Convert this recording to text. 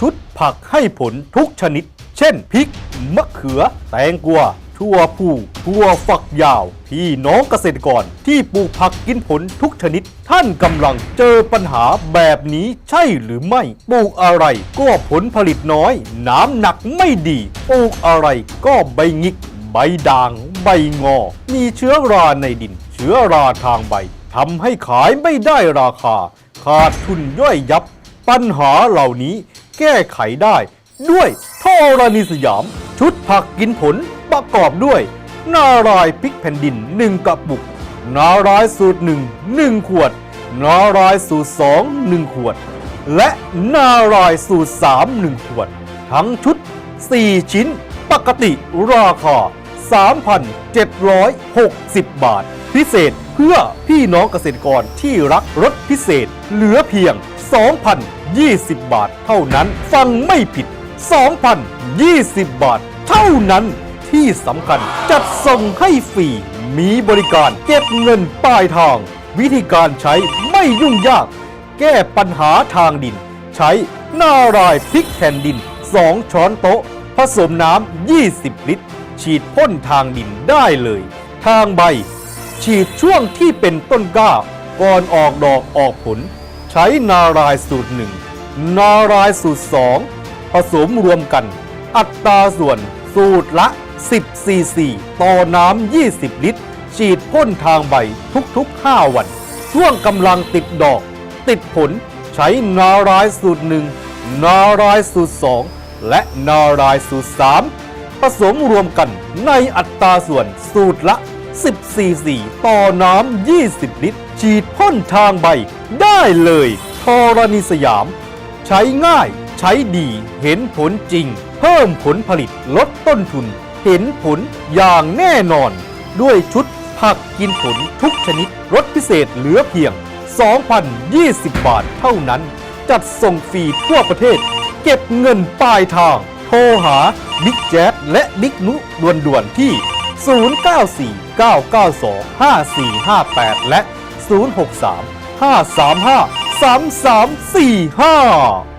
ชุดผักให้ผลทุกชนิด เช่นพริก มะเขือ แตงกวาทั่วผู้ทั่วฝักยาว พี่น้องเกษตรกรที่ปลูกผักกินผลทุกชนิด ท่านกำลังเจอปัญหาแบบนี้ใช่หรือไม่ ปลูกอะไรก็ผลผลิตน้อย น้ำหนักไม่ดี ปลูกอะไรก็ใบงิก ใบด่าง ใบงอ มีเชื้อราในดิน เชื้อราทางใบทำให้ขายไม่ได้ราคา ขาดทุนย่อยยับ ปัญหาเหล่านี้ แก้ไขได้ ด้วยท่อรานิสยาม ชุดผักกินผลประกอบด้วย นารายพริกแผ่นดิน 1กระปุก นารายสูตร 1 1 ขวด นารายสูตร 2 1 ขวด และนารายสูตร 3 1 ขวด ทั้งชุด 4 ชิ้น ปกติราคา 3,760 บาท พิเศษเพื่อพี่น้องเกษตรกรที่รักรถพิเศษเหลือเพียง 2,020 บาท เท่านั้น ฟังไม่ผิด 2,020 บาท เท่านั้นที่สำคัญจัดส่งให้ฟรี มีบริการเก็บเงินปลายทาง วิธีการใช้ไม่ยุ่งยาก แก้ปัญหาทางดิน ใช้นารายพริกแผ่นดิน 2 ช้อนโต๊ะ ผสมน้ำ 20 ลิตร ฉีดพ่นทางดินได้เลย ทางใบ ฉีดช่วงที่เป็นต้นกล้า ก่อนออกดอกออกผล ใช้นารายสูตรหนึ่งนารายสูตรสองผสมรวมกัน อัตราส่วนสูตรละ 10 ซีซีต่อน้ำ 20 ลิตร ฉีดพ่นทางใบทุกๆ 5 วัน ช่วงกำลังติดดอก ติดผลใช้นารายสูตรหนึ่งนารายสูตรสองและนารายสูตรสามผสมรวมกันในอัตราส่วนสูตรละ 10ซีต่อน้ำ 20 ลิตร ฉีดพ่นทางใบ ได้เลยทรณีสยาม ใช้ง่าย ใช้ดี เห็นผลจริง เพิ่มผลผลิตลดต้นทุน เห็นผลอย่างแน่นอน ด้วยชุดผักกินผลทุกชนิดลดพิเศษเหลือเพียง 2,020 บาทเท่านั้น จัดส่งฟรีทั่วประเทศ เก็บเงินปลายทาง โทรหาบิ๊กแจ๊ดและบิ๊กนุด่วนๆที่ 0949925458 และ 063 535 3345